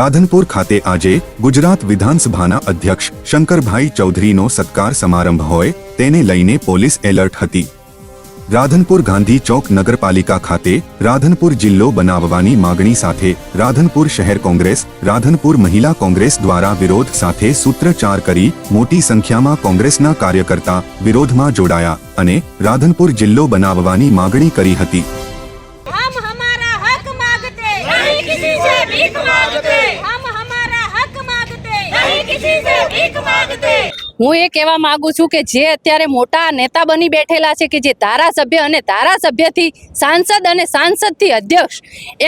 રાધનપુર ખાતે આજે ગુજરાત વિધાનસભાના અધ્યક્ષ શંકરભાઈ ચૌધરીનો સત્કાર સમારંભ હોય તેને લઈને પોલીસ એલર્ટ હતી. રાધનપુર ગાંધી ચોક નગરપાલિકા ખાતે રાધનપુર જિલ્લો બનાવવાની માગણી સાથે રાધનપુર શહેર કોંગ્રેસ, રાધનપુર મહિલા કોંગ્રેસ દ્વારા વિરોધ સાથે સૂત્રચાર કરી મોટી સંખ્યામાં કોંગ્રેસના કાર્યકર્તા વિરોધમાં જોડાયા અને રાધનપુર જિલ્લો બનાવવાની માગણી કરી હતી. everything. હું એ કહેવા માંગુ છું કે જે અત્યારે મોટા નેતા બની બેઠેલા છે કે જે ધારાસભ્ય અને ધારાસભ્યથી સાંસદ અને સાંસદથી અધ્યક્ષ,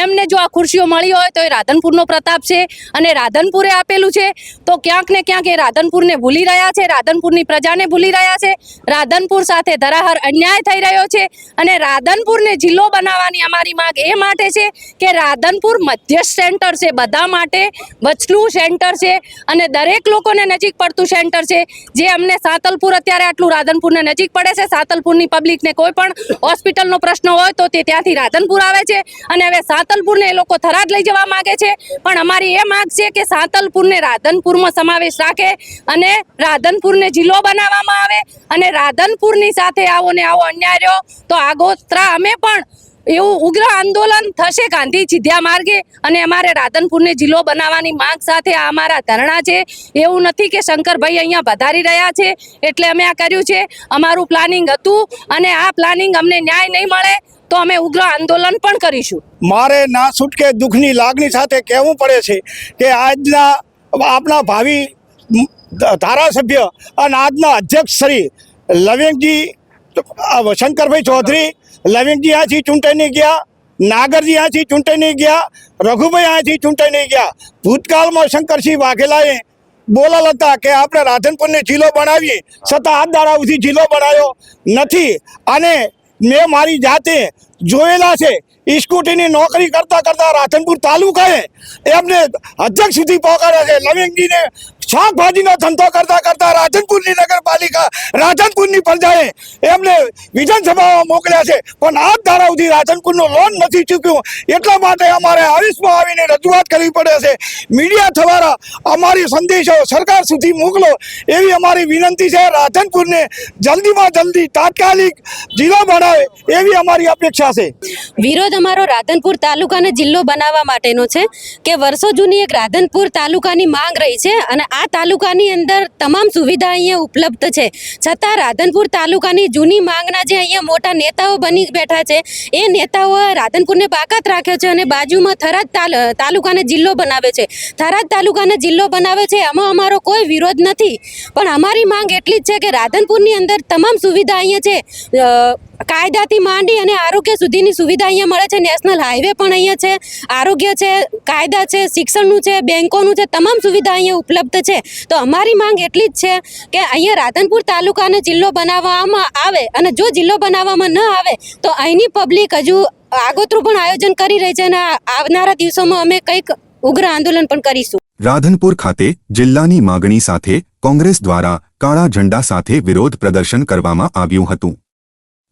એમને જો આ ખુરશીઓ મળી હોય તો એ રાધનપુરનો પ્રતાપ છે અને રાધનપુરે આપેલું છે. તો ક્યાંક ને ક્યાંક એ રાધનપુરને ભૂલી રહ્યા છે, રાધનપુરની પ્રજાને ભૂલી રહ્યા છે. રાધનપુર સાથે ધરાહર અન્યાય થઈ રહ્યો છે અને રાધનપુરને જિલ્લો બનાવવાની અમારી માંગ એ માટે છે કે રાધનપુર મધ્યસ્થ સેન્ટર છે, બધા માટે વચલું સેન્ટર છે અને દરેક લોકોને નજીક પડતું સેન્ટર છે. જે અમને સાતલપુર અત્યારે આટલું રાધનપુરને નજીક પડે છે. સાતલપુરની પબ્લિકને કોઈ પણ હોસ્પિટલનો પ્રશ્ન હોય તો તે ત્યાંથી રાધનપુર આવે છે. અને હવે સાતલપુરને એ લોકો થરાદ લઈ જવા માંગે છે. પણ અમારી એ માંગ છે કે સાતલપુરને રાધનપુરમાં સમાવેશ રાખે અને રાધનપુરને જિલ્લો બનાવવામાં આવે અને રાધનપુરની સાથે આવો ને આવો અન્યાય રહ્યો તો આગોતરા અમે પણ એવું ઉગ્ર આંદોલન થશે ગાંધી ચિધ્યા માર્ગે અને અમારે રાધનપુરને જિલ્લો બનાવવાની માંગ સાથે આ અમારા ધરણા છે. એવું નથી કે શંકરભાઈ અહીંયા વધારી રહ્યા છે. એટલે અમે આ કર્યું છે. અમારું પ્લાનિંગ હતું અને આ પ્લાનિંગ અમને ન્યાય નહીં મળે તો અમે ઉગ્ર આંદોલન પણ કરીશું. મારે ના છૂટકે દુઃખની લાગણી સાથે કહેવું પડે છે કે આજના આપણા ભાવિ ધારાસભ્ય અને આજના અધ્યક્ષ શ્રી લવિંગજી શંકરભાઈ ચૌધરી, લવિંગજી આથી ચૂંટાઈને ગયા, નાગરજી આથી ચૂંટાઈને ગયા, રઘુભાઈ આથી ચૂંટાઈને ગયા. ભૂતકાળમાં શંકરસિંહ વાઘેલાએ બોલાલ હતા કે આપણે રાધનપુરને જિલ્લો બનાવીએ, છતાં આ દારાઓથી જિલ્લો બનાવ્યો નથી. અને મેં મારી જાતે જોયેલા છે સ્કૂટીની નોકરી કરતા કરતા રાધનપુર તાલુકાએ એમને અધ્યક્ષ સુધી પહોંચાડ્યા છે. લવિંગજીને શાકભાજીનો ધંધો કરતા કરતા રાધનપુરની નગરપાલિકા, રાધનપુરની પ્રજાએ એમને વિધાનસભામાં મોકલ્યા છે. પણ આ ધારા સુધી રાધનપુરનો લોન નથી ચૂક્યું. એટલા માટે અમારે આવીસમાં આવીને રજૂઆત કરવી પડે છે. મીડિયા દ્વારા અમારી સંદેશો સરકાર સુધી મોકલો એવી અમારી વિનંતી છે. રાધનપુરને જલ્દીમાં જલ્દી તાત્કાલિક જિલ્લો બનાવે એવી અમારી અપેક્ષા છે. વિરોધ અમારો રાધનપુર તાલુકાને જિલ્લો બનાવવા માટેનો છે કે વર્ષો જૂની એક રાધનપુર તાલુકાની માંગ રહી છે અને આ તાલુકાની અંદર તમામ સુવિધા અહીંયા ઉપલબ્ધ છે. છતાં રાધનપુર તાલુકાની જૂની માંગના જે અહીંયા મોટા નેતાઓ બની બેઠા છે, એ નેતાઓ રાધનપુરને બાકાત રાખ્યો છે અને બાજુમાં થરાદ તાલ, તાલુકાને જિલ્લો બનાવે છે. થરાદ તાલુકાને જિલ્લો બનાવે છે એમાં અમારો કોઈ વિરોધ નથી. પણ અમારી માંગ એટલી જ છે કે રાધનપુરની અંદર તમામ સુવિધા અહીંયા છે. કાયદાથી માંડી અને આરોગ્ય સુધીની સુવિધા અહીંયા મળે છે. નેશનલ હાઈવે પણ અહીંયા છે. આરોગ્ય છે, કાયદા છે, શિક્ષણનું છે, બેંકોનું છે, તમામ સુવિધા અહીંયા ઉપલબ્ધ છે. તો અમારી માંગ એટલી જ છે કે અહીંયા રાધનપુર તાલુકાને જિલ્લો બનાવવામાં આવે અને જો જિલ્લો બનાવવામાં ન આવે તો અહીંની પબ્લિક હજુ આગોતરું પણ આયોજન કરી રહી છે અને આવનારા દિવસોમાં અમે કંઈક ઉગ્ર આંદોલન પણ કરીશું. રાધનપુર ખાતે જિલ્લાની માગણી સાથે કોંગ્રેસ દ્વારા કાળા ઝંડા સાથે વિરોધ પ્રદર્શન કરવામાં આવ્યું હતું.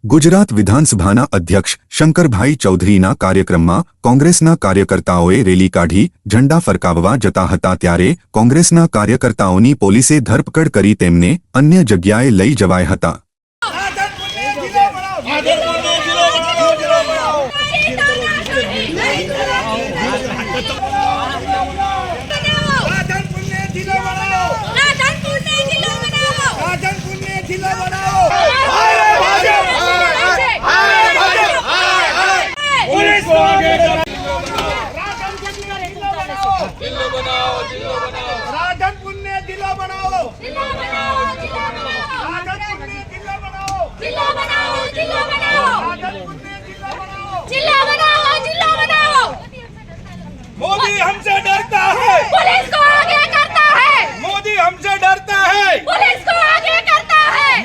ગુજરાત વિધાનસભાના અધ્યક્ષ શંકરભાઈ ચૌધરીના કાર્યક્રમમાં કોંગ્રેસના કાર્યકર્તાઓએ રેલી કાઢી, ઝંડા ફરકાવવા જતા હતા ત્યારે કોંગ્રેસના કાર્યકર્તાઓની પોલીસે ધરપકડ કરી તેમને અન્ય જગ્યાએ લઈ જવાયા હતા.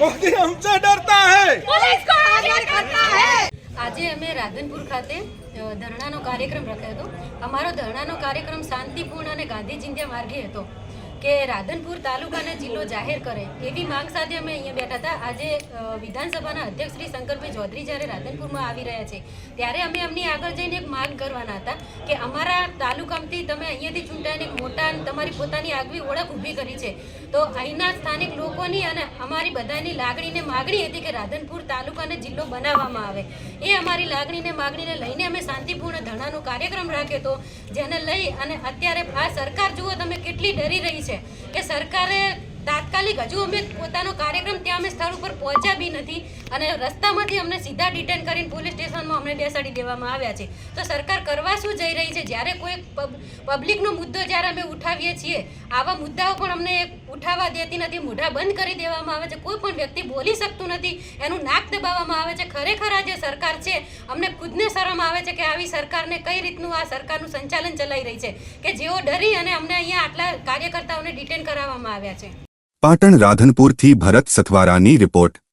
મોદી હમસે ડરતા હે પોલીસ કો આગે કરતા હે આજે અમે રાધનપુર ખાતે ધરણાનો કાર્યક્રમ રાખ્યો હતો. અમારો ધરણાનો કાર્યક્રમ શાંતિપૂર્ણ અને ગાંધી ચિંધ્યા માર્ગે હતો કે રાધનપુર તાલુકાને જિલ્લો જાહેર કરે એવી માંગ સાથે અમે અહીંયા બેઠા હતા. આજે વિધાનસભાના અધ્યક્ષ શ્રી શંકરભાઈ ચૌધરી જ્યારે રાધનપુરમાં આવી રહ્યા છે, ત્યારે અમે એમની આગળ જઈને એક માંગ કરવાના હતા કે અમારા તાલુકામાંથી તમે અહીંયાથી ચૂંટાઈને મોટા તમારી પોતાની આગવી ઓળખ ઊભી કરી છે. તો અહીંના સ્થાનિક લોકોની અને અમારી બધાની લાગણીને માગણી હતી કે રાધનપુર તાલુકાને જિલ્લો બનાવવામાં આવે. એ અમારી લાગણીને માગણીને લઈને અમે શાંતિપૂર્ણ ધરણાનો કાર્યક્રમ રાખ્યો હતો, જેને લઈ અને અત્યારે આ સરકાર, જુઓ તમે કેટલી ડરી રહી છે કે સરકારે તાત્કાલિક હજુ અમે પોતાનો કાર્યક્રમ ત્યાં અમે સ્થળ ઉપર પહોંચ્યા બી નથી અને રસ્તામાંથી અમને સીધા ડિટેન કરીને પોલીસ સ્ટેશનમાં અમને બેસાડી દેવામાં આવ્યા છે. તો સરકાર કરવા શું જઈ રહી છે? જ્યારે કોઈ પબ- પબ્લિકનો મુદ્દો જ્યારે અમે ઉઠાવીએ છીએ, આવા મુદ્દાઓ પણ અમને ઉઠાવવા દેતી નથી, મોઢા બંધ કરી દેવામાં આવે છે. કોઈ પણ વ્યક્તિ બોલી શકતું નથી, એનું નાક દબાવવામાં આવે છે. ખરેખર આ જે સરકાર છે, અમને ખુદને શરમ આવે છે કે આવી સરકારને કઈ રીતનું આ સરકારનું સંચાલન ચલાવી રહી છે? કે જેઓ ડરી અને અમને અહીંયા આટલા કાર્યકર્તાઓને ડિટેન કરાવવામાં આવ્યા છે. પાટણ રાધનપુરથી ભરત સથવારાની રિપોર્ટ.